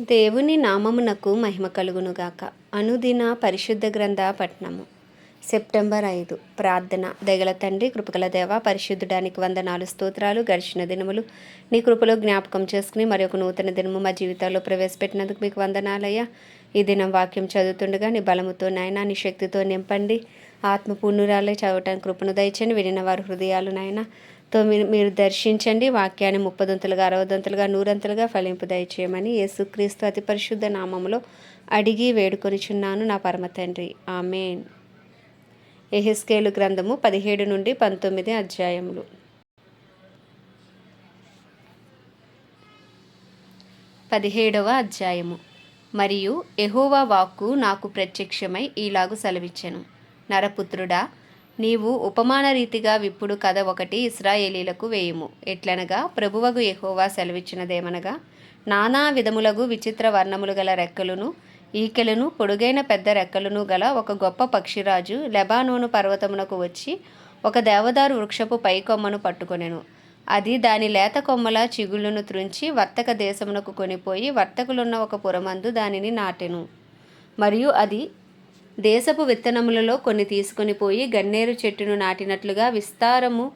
దేవుని నామమునకు మహిమ కలుగునుగాక. అనుదిన పరిశుద్ధ గ్రంథ పట్నము. సెప్టెంబర్ ఐదు. ప్రార్థన. దగల తండ్రి కృపగల దేవ పరిశుద్ధుడానికి వందనాలు స్తోత్రాలు గడిచిన దినములు నీ కృపలో జ్ఞాపకం చేసుకుని మరి ఒక నూతన దినము మా జీవితాల్లో ప్రవేశపెట్టినందుకు మీకు వందనాలయ్యా. ఈ దినం వాక్యం చదువుతుండగా నీ బలముతో నాయన నీ శక్తితో నింపండి. ఆత్మ పూర్ణురాలే చదవటానికి కృపను దయచని వినిన వారి హృదయాలు నాయన తో మీరు మీరు దర్శించండి. వాక్యాన్ని ముప్పదొంతులుగా అరవదొంతులుగా నూరంతులుగా ఫలింపు దయచేయమని యేసుక్రీస్తు అతి పరిశుద్ధ నామములో అడిగి వేడుకొనిచున్నాను నా పరమ తండ్రి. ఆమెన్. ఎహెస్కేలు గ్రంథము పదిహేడు నుండి పంతొమ్మిది అధ్యాయములు. పదిహేడవ అధ్యాయము. మరియు ఎహోవా వాక్కు నాకు ప్రత్యక్షమై ఈలాగు సెలవిచ్చెను. నరపుత్రుడా నీవు ఉపమాన రీతిగా విప్పుడు కథ ఒకటి ఇస్రాయేలీలకు వేయుము. ఎట్లనగా ప్రభువగు ఎహోవా సెలవిచ్చినదేమనగా నానా విధములగు విచిత్ర వర్ణములు గల రెక్కలను ఈకెలను పొడుగైన పెద్ద రెక్కలను గల ఒక గొప్ప పక్షిరాజు లెబానోను పర్వతమునకు వచ్చి ఒక దేవదారు వృక్షపు పైకొమ్మను పట్టుకొనెను. అది దాని లేత కొమ్మల చిగుళ్ళను త్రుంచి వర్తక దేశమునకు కొనిపోయి వర్తకులున్న ఒక పురమందు దానిని నాటెను. మరియు అది దేశపు విత్తనములలో కొన్ని తీసుకొని పోయి గన్నేరు చెట్టును నాటినట్లుగా విస్తారము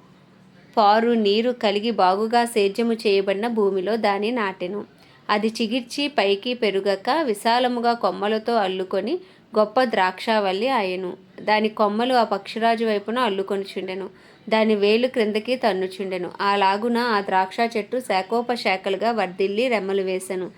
పారు నీరు కలిగి బాగుగా సేద్యము చేయబడిన భూమిలో దాని నాటెను. అది చిగిర్చి పైకి పెరుగక విశాలముగా కొమ్మలతో అల్లుకొని గొప్ప ద్రాక్షావల్లి ఆయను. దాని కొమ్మలు ఆ పక్షిరాజు వైపున అల్లుకొనిచుండెను. దాని వేలు క్రిందకి తన్నుచుండెను. అలాగున ఆ ద్రాక్ష చెట్టు శాఖోపశాఖలుగా వర్ధిల్లి రెమ్మలు వేసెను.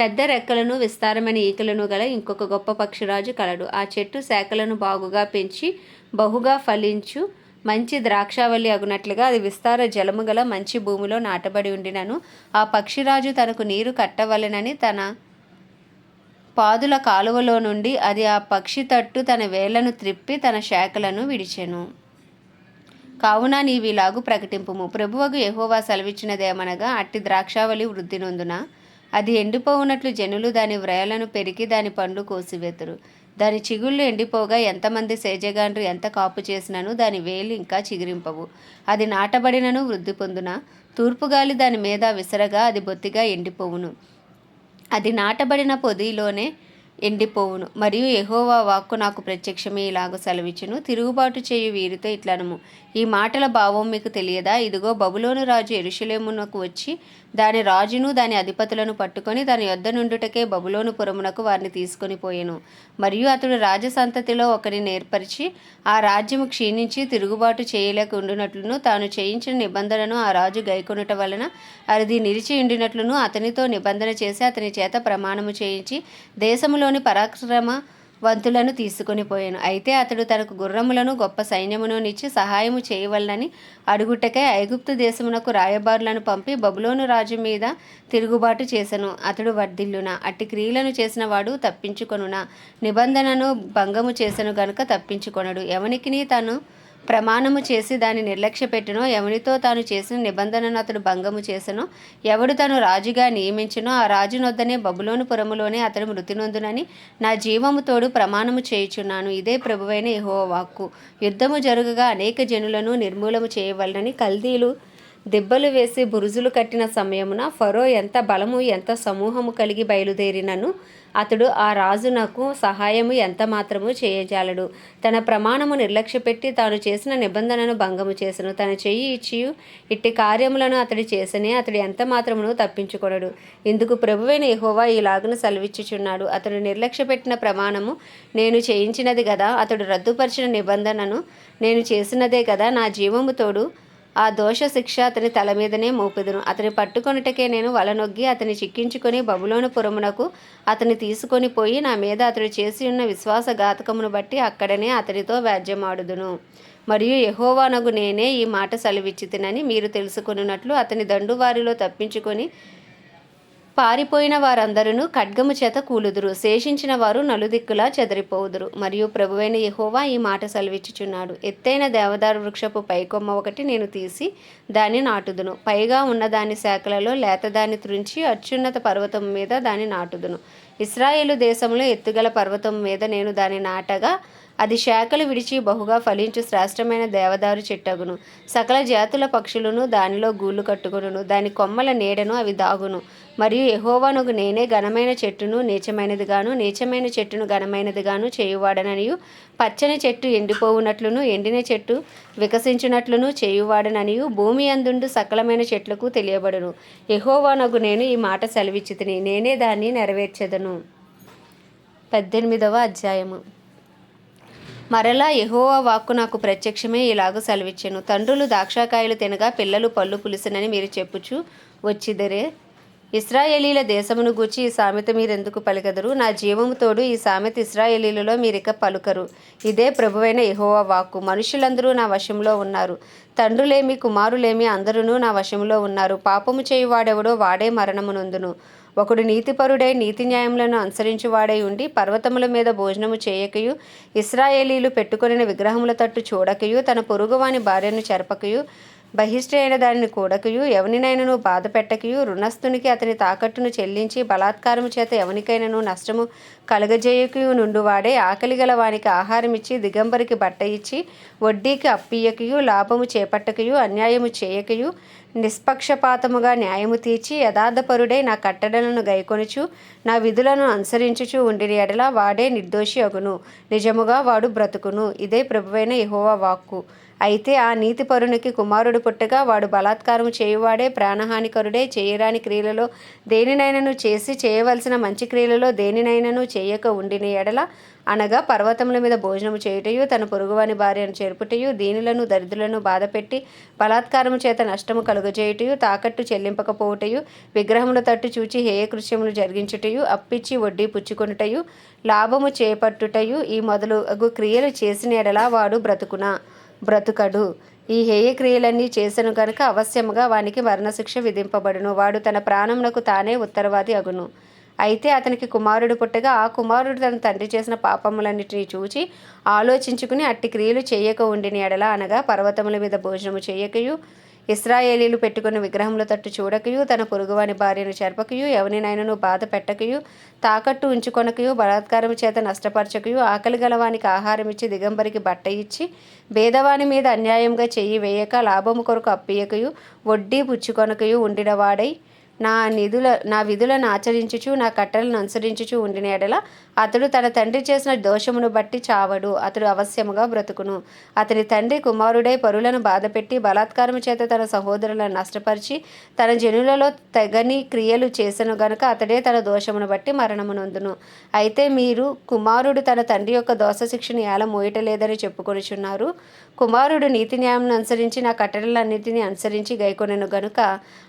పెద్ద రెక్కలను విస్తారమైన ఈకలను గల ఇంకొక గొప్ప పక్షిరాజు కలడు. ఆ చెట్టు శాఖలను బాగుగా పెంచి బహుగా ఫలించు మంచి ద్రాక్షావల్లి అగునట్లుగా అది విస్తార జలము గల మంచి భూమిలో నాటబడి ఉండినను. ఆ పక్షిరాజు తనకు నీరు కట్టవలెనని తన పాదుల కాలువలో నుండి అది ఆ పక్షి తట్టు తన వేళ్ళను త్రిప్పి తన శాఖలను విడిచెను. కావున నీవిలాగు ప్రకటింపుము. ప్రభువకు ఎహోవా సెలవిచ్చినదేమనగా అట్టి ద్రాక్షావళి వృద్ధి నందున? అది ఎండిపోవునట్లు జనులు దాని వ్రయలను పెరిగి దాని పండ్లు కోసివేతురు. దాని చిగుళ్ళు ఎండిపోగా ఎంతమంది సేజగాండ్రు ఎంత కాపు చేసినను దాని వేలు ఇంకా చిగురింపవు. అది నాటబడినను వృద్ధి పొందున? తూర్పుగాలి దాని మీద విసరగా అది బొత్తిగా ఎండిపోవును. అది నాటబడిన పొదిలోనే ఎండిపోవును. మరియు ఎహోవా వాక్కు నాకు ప్రత్యక్షమే ఇలాగ సెలవిచ్చును. తిరుగుబాటు చేయు వీరితో ఇట్లనము. ఈ మాటల భావం మీకు తెలియదా? ఇదిగో బబులోను రాజు ఎరుషలేమునకు వచ్చి దాని రాజును దాని అధిపతులను పట్టుకొని దాని యొద్ద నుండుటకే బబులోను పురమునకు వారిని తీసుకొని పోయెను. మరియు అతడు రాజసంతతిలో ఒకరిని ఏర్పరిచి ఆ రాజ్యము క్షీణించి తిరుగుబాటు చేయలేక ఉండునట్లును తాను చేయించిన నిబంధనను ఆ రాజు గైకొనుట వలన అది నిలిచి ఉండినట్లును అతనితో నిబంధన చేసి అతని చేత ప్రమాణము చేయించి దేశంలోని పరాక్రమ వంతులను తీసుకొని పోయాను. అయితే అతడు తనకు గుర్రములను గొప్ప సైన్యమును నిచ్చి సహాయము చేయవలనని అడుగుటకై ఐగుప్తు దేశమునకు రాయబారులను పంపి బబులోను రాజు మీద తిరుగుబాటు చేసెను. అతడు వర్ధిల్లున. అట్టి క్రియలను చేసిన వాడు తప్పించుకొనున. నిబంధనను భంగము చేసను గనుక తప్పించుకొనడు. ఎవనికిని తను ప్రమాణము చేసి దాన్ని నిర్లక్ష్య పెట్టినో ఎవనితో తాను చేసిన నిబంధనను అతడు భంగము చేసెనో ఎవడు తను రాజుగా నియమించినో ఆ రాజునొద్దనే బబులోని పురములోనే అతడు మృతి నొందునని నా జీవముతోడు ప్రమాణము చేయుచున్నాను. ఇదే ప్రభువైన యహో వాక్కు. యుద్ధము జరుగగా అనేక జనులను నిర్మూలము చేయవలనని కల్దీలు దెబ్బలు వేసి బురుజులు కట్టిన సమయమున ఫరో ఎంత బలము ఎంత సమూహము కలిగి బయలుదేరినను అతడు ఆ రాజునకు సహాయము ఎంత మాత్రము చేయజాలడు. తన ప్రమాణము నిర్లక్ష్యపెట్టి తాను చేసిన నిబంధనను భంగము చేసను. తన చెయ్యి ఇచ్చి ఇట్టి కార్యములను అతడు చేసనే అతడు ఎంత మాత్రమును తప్పించుకొనడు. ఇందుకు ప్రభువైన ఎహోవా ఈలాగున సెలవిచ్చుచున్నాడు. అతడు నిర్లక్ష్యపెట్టిన ప్రమాణము నేను చేయించినది కదా అతడు రద్దుపరిచిన నిబంధనను నేను చేసినదే కదా నా జీవము తోడు ఆ దోష శిక్ష అతని తల మీదనే మోపెదును. అతని పట్టుకొనుటకే నేను వలనొగ్గి అతని చిక్కించుకొని బబులోని పురమునకు అతని తీసుకొని పోయి నా మీద అతడు చేసి ఉన్న విశ్వాసఘాతకమును బట్టి అక్కడనే అతనితో వ్యాజ్యమాడుదును. మరియు యహోవానగు నేనే ఈ మాట సెలవిచ్చితినని మీరు తెలుసుకున్నట్లు అతని దండు వారిలో తప్పించుకొని పారిపోయిన వారందరూ ఖడ్గము చేత కూలుదురు. శేషించిన వారు నలుదిక్కులా చెదరిపోవుదురు మరియు ప్రభువైన యహోవా ఈ మాట సెలవిచ్చుచున్నాడు. ఎత్తైన దేవదారు వృక్షపు పైకొమ్మ ఒకటి నేను తీసి దాన్ని నాటుదును. పైగా ఉన్న దాని శాఖలలో లేతదాన్ని త్రుంచి అత్యున్నత పర్వతం మీద దాన్ని నాటుదును. ఇస్రాయేలు దేశంలో ఎత్తుగల పర్వతం మీద నేను దాన్ని నాటగా అది శాఖలు విడిచి బహుగా ఫలించు శ్రేష్టమైన దేవదారు చెట్టగును. సకల జాతుల పక్షులను దానిలో గూళ్ళు కట్టుకును దాని కొమ్మల నీడను అవి దాగును. మరియు యెహోవానగు నేనే ఘనమైన చెట్టును నీచమైనదిగాను నీచమైన చెట్టును ఘనమైనదిగాను చేయువాడననియు. పచ్చని చెట్టు ఎండిపోవునట్లును ఎండిన చెట్టు వికసించినట్లును చేయువాడననియు. భూమి అందుండు సకలమైన చెట్లకు తెలియబడును. ఎహోవానగు నేను ఈ మాట సెలవిచ్చితిని. నేనే దాన్ని నెరవేర్చెదను. పద్దెనిమిదవ అధ్యాయము. మరలా ఎహోవా వాక్కు నాకు ప్రత్యక్షమే ఇలాగ సెలవిచ్చాను. తండ్రులు ద్రాక్షకాయలు తినగా పిల్లలు పళ్ళు పులిసినని మీరు చెప్పుచు వచ్చిదరే. ఇస్రాయేలీల దేశమును గూర్చి ఈ సామెత మీరెందుకు పలికెదరు? నా జీవము తోడు ఈ సామెత ఇస్రాయేలీలలో మీరిక పలుకరు. ఇదే ప్రభువైన ఎహోవా వాక్కు. మనుషులందరూ నా వశంలో ఉన్నారు. తండ్రులేమి కుమారులేమి అందరూ నా వశంలో ఉన్నారు. పాపము చేయువాడెవడో వాడే మరణమునందును ఒకడు నీతిపరుడై నీతి న్యాయములను అనుసరించువాడై ఉండి పర్వతముల మీద భోజనము చేయకయు ఇస్రాయేలీలు పెట్టుకొనిన విగ్రహముల తట్టు చూడకయు తన పొరుగువాని భార్యను చెరపకయు బహిష్ఠైన దానిని కూడకయు ఎవనినైనను బాధ పెట్టకయు రుణస్థునికి అతని తాకట్టును చెల్లించి బలాత్కారము చేత ఎవనికైనను నష్టము కలగజేయకయు నుండువాడే ఆకలి గల వానికి ఆహారం ఇచ్చి దిగంబరికి బట్ట ఇచ్చి వడ్డీకి అప్పియకయు లాభము చేపట్టకయు అన్యాయము చేయకయు నిష్పక్షపాతముగా న్యాయము తీర్చి యథార్థపరుడై నా కట్టడలను గైకొనుచు నా విధులను అనుసరించుచు ఉండిన ఎడల వాడే నిర్దోషి అగును. నిజముగా వాడు బ్రతుకును. ఇదే ప్రభువైన యహోవా వాక్కు. అయితే ఆ నీతిపరునికి కుమారుడు పుట్టగా వాడు బలాత్కారం చేయువాడే ప్రాణహానికరుడే చేయరాని క్రియలలో దేనినైనను చేసి చేయవలసిన మంచి క్రియలలో దేనినైనను చేయక ఉండిన ఎడల అనగా పర్వతముల మీద భోజనము చేయుటయు తన పొరుగువాని భార్యను చేర్పుటయు దీనులను దరిద్రులను బాధపెట్టి బలాత్కారము చేత నష్టము కలుగజేయుటయు తాకట్టు చెల్లింపకపోవుటయు విగ్రహముల తట్టు చూచి హేయ కృత్యములు జరిగించుటయు అప్పిచ్చి వడ్డీ పుచ్చుకొనుటయు లాభము చేపట్టుటయు ఈ మొదలగు క్రియలు చేసిన ఎడల వాడు బ్రతుకునా? బ్రతుకడు. ఈ హేయక్రియలన్నీ చేసను గనుక అవశ్యముగా వానికి మరణశిక్ష విధింపబడును. వాడు తన ప్రాణమునకు తానే ఉత్తరవాది అగును. అయితే అతనికి కుమారుడు పుట్టగా ఆ కుమారుడు తన తండ్రి చేసిన పాపములన్నిటినీ చూచి ఆలోచించుకుని అట్టి క్రియలు చేయక ఉండిని ఎడల అనగా పర్వతముల మీద భోజనము చేయకయు. ఇస్రాయేలీలు పెట్టుకున్న విగ్రహముల తట్టు చూడకయు తన పొరుగువాని భార్యను చెరపకయు ఎవరినైనను బాధ పెట్టకయు తాకట్టు ఉంచుకొనకయు బలాత్కారం చేత నష్టపరచకయు ఆకలి గలవానికి ఆహారం ఇచ్చి దిగంబరికి బట్ట ఇచ్చి భేదవాని మీద అన్యాయంగా చెయ్యి వేయక లాభము కొరకు అప్పియకయు వడ్డీ పుచ్చుకొనకయు ఉండినవాడై నా నిధుల నా విధులను ఆచరించుచు నా కట్టలను అనుసరించుచు ఉండిన ఎడల అతడు తన తండ్రి చేసిన దోషమును బట్టి చావడు అతడు అవశ్యముగా బ్రతుకును. అతని తండ్రి కుమారుడై పరులను బాధపెట్టి బలాత్కారం చేత తన సహోదరులను నష్టపరిచి తన జనులలో తెగని క్రియలు చేసను గనుక అతడే తన దోషమును బట్టి మరణమునందును అయితే మీరు కుమారుడు తన తండ్రి యొక్క దోష శిక్షను ఎలా మోయటలేదని చెప్పుకొనిచున్నారు? కుమారుడు నీతి న్యాయం అనుసరించి నా కట్టడలన్నిటిని అనుసరించి గైకొనెను గనుక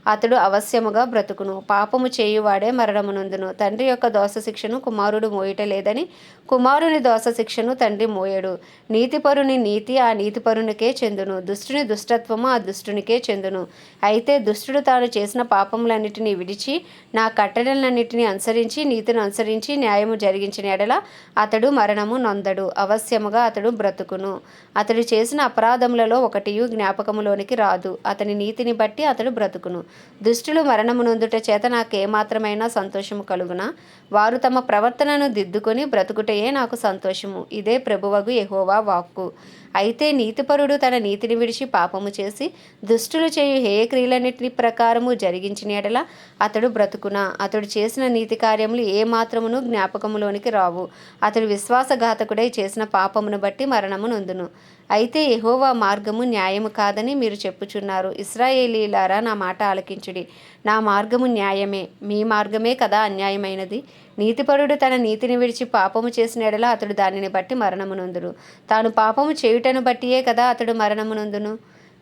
అతడు అవశ్యముగా బ్రతుకును. పాపము చేయువాడే మరణమునందును తండ్రి యొక్క దోష శిక్షను కుమారుడు లేదని కుమారుని దోష శిక్షను తండ్రి మోయడు. నీతిపరుని నీతి ఆ నీతిపరునికే చెందును. దుష్టుని దుష్టత్వము ఆ దుష్టునికే చెందును. అయితే దుష్టుడు తాను చేసిన పాపములన్నిటినీ విడిచి నా కట్టడలన్నిటినీ అనుసరించి నీతిని అనుసరించి న్యాయము జరిగించిన ఎడల అతడు మరణము నొందడు. అవశ్యముగా అతడు బ్రతుకును. అతడు చేసిన అపరాధములలో ఒకటియు జ్ఞాపకములోనికి రాదు. అతని నీతిని బట్టి అతడు బ్రతుకును. దుష్టులు మరణము నొందుట చేత నాకేమాత్రమైనా సంతోషము కలుగునా? వారు తమ ప్రవర్తనను దిద్దుకొని బ్రతుకుటయే నాకు సంతోషము. ఇదే ప్రభువగు ఎహోవా వాక్కు. అయితే నీతిపరుడు తన నీతిని విడిచి పాపము చేసి దుష్టులు చేయు హేయక్రియలన్నిటి ప్రకారము జరిగించిన ఎడల అతడు బ్రతుకునా. అతడు చేసిన నీతి కార్యములు ఏ మాత్రమును జ్ఞాపకములోనికి రావు. అతడు విశ్వాసఘాతకుడై చేసిన పాపమును బట్టి మరణము నొందును. అయితే ఎహోవా మార్గము న్యాయము కాదని మీరు చెప్పుచున్నారు. ఇస్రాయేలీలారా నా మాట ఆలకించుడి. నా మార్గము న్యాయమే. మీ మార్గమే కదా అన్యాయమైనది. నీతిపరుడు తన నీతిని విడిచి పాపము చేసిన ఎడల అతడు దానిని బట్టి మరణమునందును. తాను పాపము చేయుటను బట్టియే కదా అతడు మరణమునందును.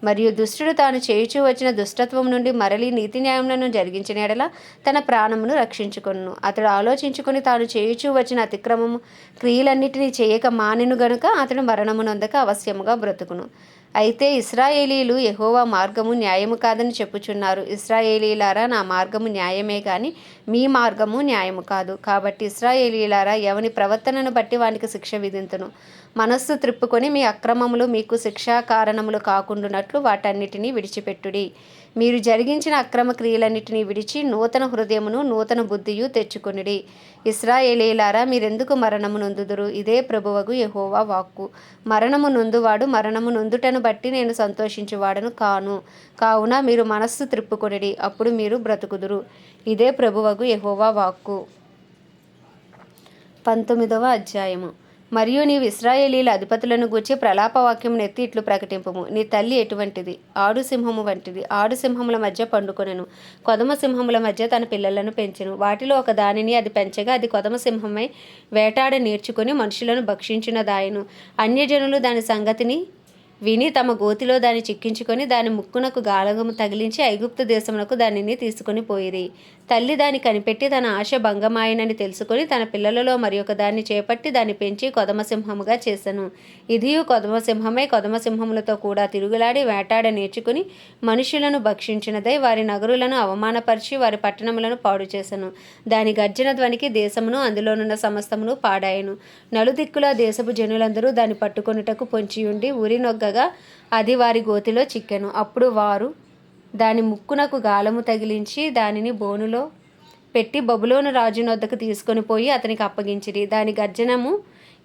మరియు దుష్టుడు తాను చేయుచూ వచ్చిన దుష్టత్వం నుండి మరలి నీతి న్యాయములను జరిగించిన ఎడల తన ప్రాణమును రక్షించుకొను అతడు ఆలోచించుకుని తాను చేయుచూ వచ్చిన అతిక్రమము క్రియలన్నిటినీ చేయక మానెను గనుక అతడు మరణమునందక అవశ్యముగా బ్రతుకును. అయితే ఇస్రాయేలీలు ఎహోవా మార్గము న్యాయము కాదని చెప్పుచున్నారు. ఇస్రాయేలీలారా నా మార్గము న్యాయమే కానీ మీ మార్గము న్యాయము కాదు. కాబట్టి ఇస్రాయేలీలారా ఎవని ప్రవర్తనను బట్టి వానికి శిక్ష విధింతును. మనస్సు త్రిప్పుకొని మీ అక్రమములు మీకు శిక్షా కారణములు కాకుండానట్లు వాటన్నిటినీ విడిచిపెట్టుడి. మీరు జరిగించిన అక్రమ క్రియలన్నిటినీ విడిచి నూతన హృదయమును నూతన బుద్ధియు తెచ్చుకొనిడి. ఇస్రాయేలీలారా మీరెందుకు మరణము నొందుదురు ఇదే ప్రభువగు యహోవా వాక్కు. మరణము నొందువాడు మరణము నొందుటను బట్టి నేను సంతోషించువాడను కాను. కావున మీరు మనస్సు త్రిప్పుకొనిడి అప్పుడు మీరు బ్రతుకుదురు. ఇదే ప్రభువగు యహోవా వాక్కు. పంతొమ్మిదవ అధ్యాయము. మరియు నీవు ఇస్రాయేలీల అధిపతులను గూర్చి ప్రలాపవాక్యం నెత్తి ఇట్లు ప్రకటింపము. నీ తల్లి ఎటువంటిది? ఆడు సింహము వంటిది. ఆడు సింహముల మధ్య పండుకొనెను. కొదమ సింహముల మధ్య తన పిల్లలను పెంచెను. వాటిలో ఒక దానిని అది పెంచగా అది కొదమ సింహమై వేటాడ నేర్చుకుని మనుషులను భక్షించిన దాయను అన్యజనులు దాని సంగతిని విని తమ గోతిలో దాన్ని చిక్కించుకొని దాని ముక్కునకు గాలగము తగిలించి ఐగుప్తు దేశమునకు దానిని తీసుకొని పోయిరి. తల్లి దాన్ని కనిపెట్టి తన ఆశ భంగమాయనని తెలుసుకొని తన పిల్లలలో మరి ఒక దాన్ని చేపట్టి దాన్ని పెంచి కొదమసింహముగా చేసెను. ఇదియు కొదమసింహమే కొదమసింహములతో కూడా తిరుగులాడి వేటాడ నేర్చుకుని మనుషులను భక్షించినదై వారి నగరులను అవమానపరిచి వారి పట్టణములను పాడు చేసెను. దాని గర్జన ధ్వనికి దేశమును అందులోనున్న సమస్తమును పాడాయను. నలుదిక్కుల దేశపు జనులందరూ దాన్ని పట్టుకొనుటకు పొంచియుండి ఉరినొగ్గగా అది వారి గోతిలో చిక్కెను. అప్పుడు వారు దాని ముక్కునకు గాలము తగిలించి దానిని బోనులో పెట్టి బబులోను రాజుని వద్దకు తీసుకొని పోయి అతనికి అప్పగించిరి. దాని గర్జనము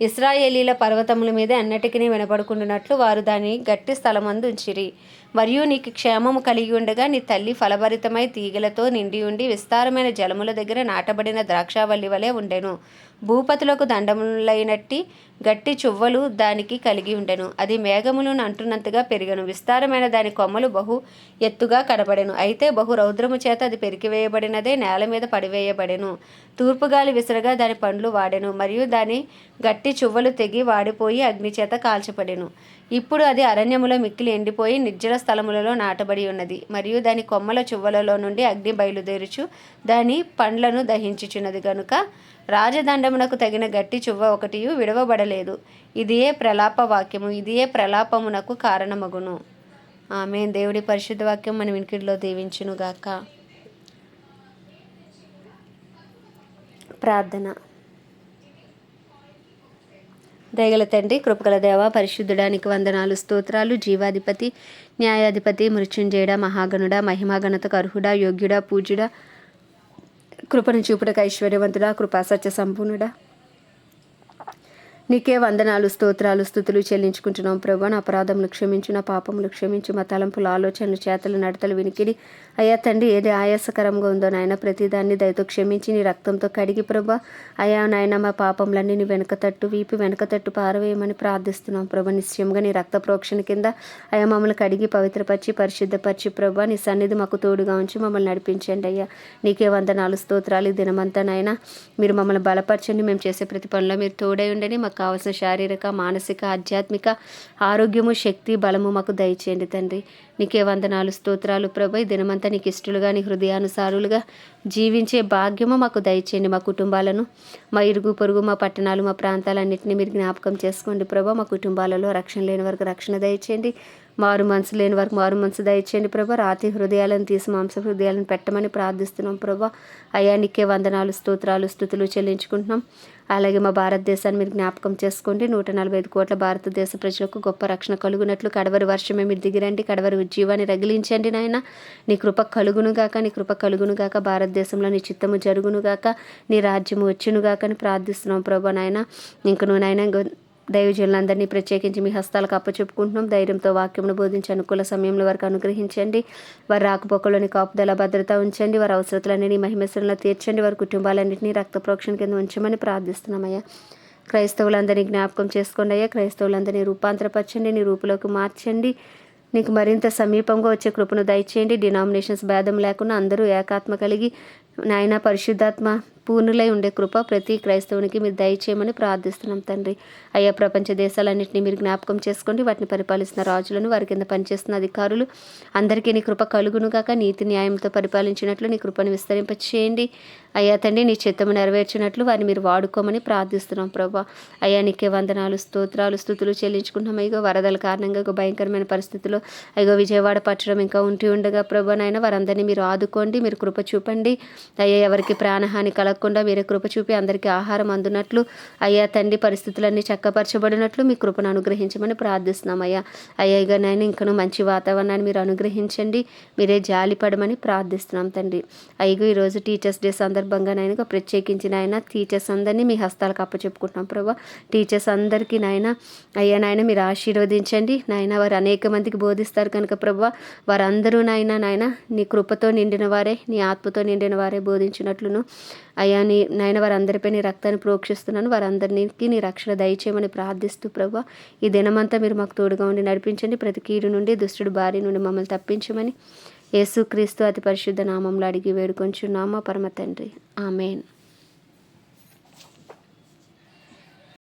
ఇస్రాయేలీల పర్వతముల మీద ఎన్నటికీ వినపడుకుంటున్నట్లు వారు దాని గట్టి స్థలమందు ఉంచిరి. మరియు నీకు క్షేమము కలిగి ఉండగా నీ తల్లి ఫలభరితమై తీగలతో నిండి ఉండి విస్తారమైన జలముల దగ్గర నాటబడిన ద్రాక్షావల్లి వలె ఉండెను. భూపతులకు దండములైనట్టి గట్టి చువ్వలు దానికి కలిగి ఉండెను. అది మేఘములను అంటున్నంతగా పెరిగను. విస్తారమైన దాని కొమ్మలు బహు ఎత్తుగా కనబడెను. అయితే బహు రౌద్రము చేత అది పెరికివేయబడినదే నేల మీద పడివేయబడెను. తూర్పుగాలి విసరగా దాని పండ్లు వాడెను. మరియు దాని గట్టి చువ్వలు తెగి వాడిపోయి అగ్ని చేత కాల్చబడెను. ఇప్పుడు అది అరణ్యములో మిక్కిలి ఎండిపోయి నిర్జల స్థలములలో నాటబడి ఉన్నది. మరియు దాని కొమ్మల చువ్వలలో నుండి అగ్ని బయలుదేరుచు దాని పండ్లను దహించుచున్నది గనుక రాజదండమునకు తగిన గట్టి చువ్వ ఒకటియు విడవబడలేదు. ఇదియే ప్రలాప వాక్యము ఇదియే ప్రలాపమునకు కారణమగును. ఆమె దేవుడి పరిశుద్ధ వాక్యం మన వినికిడిలో దీవించునుగాక. ప్రార్థన. దయగల తండ్రి కృపగల దేవ పరిశుద్ధుడానికి వందనాలు స్తోత్రాలు. జీవాధిపతి న్యాయాధిపతి మృత్యుంజయుడ మహాగణుడ మహిమాగణతకు అర్హుడా యోగ్యుడా పూజ్యుడా కృపను చూపుటకు ఐశ్వర్యవంతుడా కృపా సత్య సంపూర్ణుడా. నీకే వందనాలు స్తోత్రాలు స్థుతులు చెల్లించుకుంటున్నాం ప్రభా. నా అపరాధములు క్షమించు నా పాపములు క్షమించు మా తలంపులు ఆలోచనలు చేతలు నడతలు వినికిడి. అయ్యా తండ్రి ఏది ఆయాసకరంగా ఉందో నాయన ప్రతిదాన్ని దయతో క్షమించి నీ రక్తంతో కడిగి ప్రభా. అయ్యా నాయన మా పాపములన్నీ నీ వెనక తట్టు వీపి వెనక తట్టు పారవేయమని ప్రార్థిస్తున్నాం ప్రభా. నిశ్చయంగా నీ రక్త ప్రోక్షణ కింద అయ్యా మమ్మల్ని కడిగి పవిత్రపరిచి పరిశుద్ధపరిచి ప్రభా. నీ సన్నిధి మాకు తోడుగా ఉంచి మమ్మల్ని నడిపించండి అయ్యా. నీకే వందనాలు స్తోత్రాలు ఈ దినమంతా నాయన. మీరు మమ్మల్ని బలపరచండి మేము చేసే ప్రతి పనిలో మీరు తోడై ఉండండి మాకు మాకు కావాల్సిన శారీరక మానసిక ఆధ్యాత్మిక ఆరోగ్యము శక్తి బలము మాకు దయచేయండి తండ్రి. నీకే వందనాలు స్తోత్రాలు ప్రభు. ఈ దినమంతా నీకు ఇష్టలుగా నీ హృదయానుసారులుగా జీవించే భాగ్యము మాకు దయచేయండి. మా కుటుంబాలను మా ఇరుగు పొరుగు మా పట్టణాలు మా ప్రాంతాలన్నింటినీ మీరు జ్ఞాపకం చేసుకోండి ప్రభు. మా కుటుంబాలలో రక్షణ లేని వరకు రక్షణ దయచేయండి. మారు మనసు లేని వరకు మారు మనసు దయచేయండి ప్రభా. రాతి హృదయాలను తీసి మాంస హృదయాలను పెట్టమని ప్రార్థిస్తున్నాం ప్రభా. అయ్యా వందనాలు స్తోత్రాలు స్థుతులు చెల్లించుకుంటున్నాం. అలాగే మా భారతదేశాన్ని మీరు జ్ఞాపకం చేసుకోండి. నూట నలభై ఐదు కోట్ల భారతదేశ ప్రజలకు గొప్ప రక్షణ కలుగునట్లు కడవరి వర్షమే మీరు దిగిరండి. కడవరి ఉజ్జీవాన్ని రగిలించండి నాయన. నీ కృప కలుగునుగాక నీ కృప కలుగునుగాక భారతదేశంలో నీ చిత్తము జరుగునుగాక నీ రాజ్యము వచ్చునుగాక అని ప్రార్థిస్తున్నాం ప్రభా నాయన. ఇంక నువ్వు నాయన దైవజనులందరినీ ప్రత్యేకించి మీ హస్తాలకు అప్పచెప్పుకుంటున్నాం. ధైర్యంతో వాక్యమును బోధించి అనుకూల సమయంలో వారికి అనుగ్రహించండి. వారి రాకపోకలోని కాపుదల భద్రత ఉంచండి. వారి అవసరతలన్నీ మహిమేశ్వరంలో తీర్చండి. వారి కుటుంబాలన్నింటినీ రక్త ప్రోక్షణ కింద ఉంచమని ప్రార్థిస్తున్నామయ్యా. క్రైస్తవులందరినీ జ్ఞాపకం చేసుకోండి అయ్యా. క్రైస్తవులందరినీ రూపాంతరపరచండి. నీ రూపులోకి మార్చండి. నీకు మరింత సమీపంగా వచ్చే కృపను దయచేయండి. డినామినేషన్స్ భేదం లేకుండా అందరూ ఏకాత్మ కలిగి నాయన పరిశుద్ధాత్మ పూర్ణులై ఉండే కృప ప్రతి క్రైస్తవునికి మీరు దయచేయమని ప్రార్థిస్తున్నాం తండ్రి. అయ్యా ప్రపంచ దేశాలన్నింటినీ మీరు జ్ఞాపకం చేసుకోండి. వాటిని పరిపాలిస్తున్న రాజులను వారి కింద పనిచేస్తున్న అధికారులు అందరికీ నీ కృప కలుగును కాక నీతి న్యాయంతో పరిపాలించినట్లు నీ కృపను విస్తరింపచేయండి. అయ్యా తండ్రి నీ చిత్తము నెరవేర్చినట్లు వారిని మీరు వాడుకోమని ప్రార్థిస్తున్నాం ప్రభా. అయ్యా నీకే వందనాలు స్తోత్రాలు స్థుతులు చెల్లించుకుంటున్నాం. అయ్యో వరదల కారణంగా ఒక భయంకరమైన పరిస్థితిలో అయ్యో విజయవాడ పట్టడం ఇంకా ఉంటి ఉండగా ప్రభానైనా వారందరినీ మీరు ఆదుకోండి మీరు కృప చూపండి. అయ్యా ఎవరికి ప్రాణహాని కలగకుండా మీరే కృప చూపి అందరికీ ఆహారం అందునట్లు అయ్యా తండ్రి పరిస్థితులన్నీ చక్కపరచబడినట్లు మీ కృపను అనుగ్రహించమని ప్రార్థిస్తున్నాం అయ్యా. అయ్యా ఇక నేను ఇంకను మంచి వాతావరణాన్ని మీరు అనుగ్రహించండి మీరే జాలి పడమని ప్రార్థిస్తున్నాం తండ్రి. అయ్యో ఈరోజు టీచర్స్ డే సందర్భంగా నాయన ప్రత్యేకించి నాయన టీచర్స్ అందరినీ మీ హస్తాలకు అప్పచెప్పుకుంటున్నాం ప్రభా. టీచర్స్ అందరికీ నాయన అయ్యా నాయన మీరు ఆశీర్వదించండి. నాయన వారు అనేక మందికి బోధిస్తారు కనుక ప్రభా. వారందరూ నాయన నాయన నీ కృపతో నిండిన వారే నీ ఆత్మతో నిండిన వారే బోధించినట్లును. అయ్యా నీ నాయన వారందరిపై నీ రక్తాన్ని ప్రోక్షిస్తున్నాను. వారందరికీ నీ రక్షణ దయచేయమని ప్రార్థిస్తూ ప్రభా. ఈ దినమంతా మీరు మాకు తోడుగా ఉండి నడిపించండి. ప్రతి కీడు నుండి దుష్టుడు భార్య నుండి మమ్మల్ని తప్పించమని. యేసుక్రీస్తు అతి పరిశుద్ధ నామంలో అడిగి వేడుకొంచున్నామా. పరమ తండ్రి. ఆమెన్.